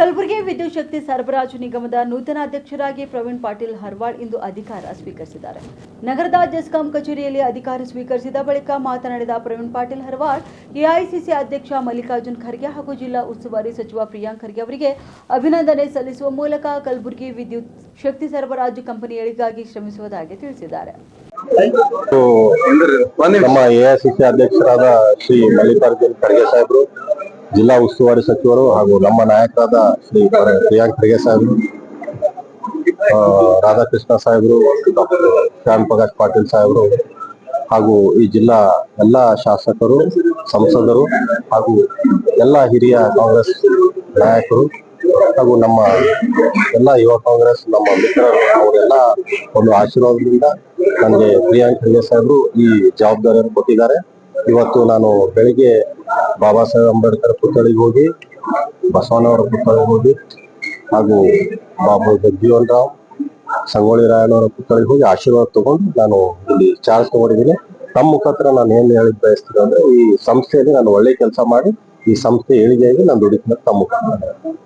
ಕಲಬುರಗಿ ವಿದ್ಯುತ್ ಶಕ್ತಿ ಸರಬರಾಜು ನಿಗಮದ ನೂತನ ಅಧ್ಯಕ್ಷರಾಗಿ ಪ್ರವೀಣ್ ಪಾಟೀಲ್ ಹರ್ವಾಳ್ ಇಂದು ಅಧಿಕಾರ ಸ್ವೀಕರಿಸಿದ್ದಾರೆ. ನಗರದ ಜೆಸ್ಕಾಂ ಕಚೇರಿಯಲ್ಲಿ ಅಧಿಕಾರ ಸ್ವೀಕರಿಸಿದ ಬಳಿಕ ಮಾತನಾಡಿದ ಪ್ರವೀಣ್ ಪಾಟೀಲ್ ಹರ್ವಾಳ್, ಎಐಸಿಸಿ ಅಧ್ಯಕ್ಷ ಮಲ್ಲಿಕಾರ್ಜುನ್ ಖರ್ಗೆ ಹಾಗೂ ಜಿಲ್ಲಾ ಉಸ್ತುವಾರಿ ಸಚಿವ ಪ್ರಿಯಾಂಕ್ ಖರ್ಗೆ ಅವರಿಗೆ ಅಭಿನಂದನೆ ಸಲ್ಲಿಸುವ ಮೂಲಕ ಕಲಬುರಗಿ ವಿದ್ಯುತ್ ಶಕ್ತಿ ಸರಬರಾಜು ಕಂಪನಿಗಳಿಗಾಗಿ ಶ್ರಮಿಸುವುದಾಗಿ ತಿಳಿಸಿದ್ದಾರೆ. ಎಐಸಿಸಿ ಅಧ್ಯಕ್ಷರಾದ ಶ್ರೀ ಮಲ್ಲಿಕಾರ್ಜುನ್ ಖರ್ಗೆ ಸಾಹೇಬರು ಜಿಲ್ಲಾ ಉಸ್ತುವಾರಿ ಸಚಿವರು ಹಾಗೂ ನಮ್ಮ ನಾಯಕರಾದ ಶ್ರೀ ಪ್ರಿಯಾಂಕ್ ಖರ್ಗೆ ಸಾಹೇಬರು ರಾಧಾಕೃಷ್ಣ ಸಾಹೇಬರು, ಡಾಕ್ಟರ್ ಶ್ಯಾಮ್ ಪ್ರಕಾಶ್ ಪಾಟೀಲ್ ಸಾಹೇಬರು ಹಾಗೂ ಈ ಜಿಲ್ಲಾ ಎಲ್ಲ ಶಾಸಕರು, ಸಂಸದರು ಹಾಗೂ ಎಲ್ಲ ಹಿರಿಯ ಕಾಂಗ್ರೆಸ್ ನಾಯಕರು ಹಾಗೂ ನಮ್ಮ ಎಲ್ಲ ಯುವ ಕಾಂಗ್ರೆಸ್, ನಮ್ಮ ಮಿತ್ರರು, ಅವರೆಲ್ಲ ಒಂದು ಆಶೀರ್ವಾದದಿಂದ ನನಗೆ ಪ್ರಿಯಾಂಕ್ ಖರ್ಗೆ ಸಾಹೇಬರು ಈ ಜವಾಬ್ದಾರಿಯನ್ನು ಕೊಟ್ಟಿದ್ದಾರೆ. ಇವತ್ತು ನಾನು ಬೆಳಿಗ್ಗೆ ಬಾಬಾ ಸಾಹೇಬ್ ಅಂಬೇಡ್ಕರ್ ಪುತ್ಥಳಿಗೆ ಹೋಗಿ, ಬಸವಣ್ಣವರ ಪುತ್ಥಳಿಗೆ ಹೋಗಿ, ಹಾಗೂ ಬಾಬು ಜಗಜೀವನ್ ರಾವ್, ಸಂಗೊಳ್ಳಿ ರಾಯಣ್ಣವರ ಪುತ್ಥಳಿಗೆ ಹೋಗಿ ಆಶೀರ್ವಾದ ತಗೊಂಡು ನಾನು ಇಲ್ಲಿ ಚಾರ್ಜ್ ತಗೊಂಡಿದ್ದೀನಿ. ತಮ್ಮ ಮುಖಾಂತರ ನಾನು ಏನು ಹೇಳಿ ಬಯಸ್ತೀನಿ ಅಂದ್ರೆ ಈ ಸಂಸ್ಥೆಯಲ್ಲಿ ನಾನು ಒಳ್ಳೆ ಕೆಲಸ ಮಾಡಿ ಈ ಸಂಸ್ಥೆ ಏಳಿಗೆಯಾಗಿ ನಾನು ದುಡಿತೀನಿ ತಮ್ಮ ಮುಖಾಂತರ.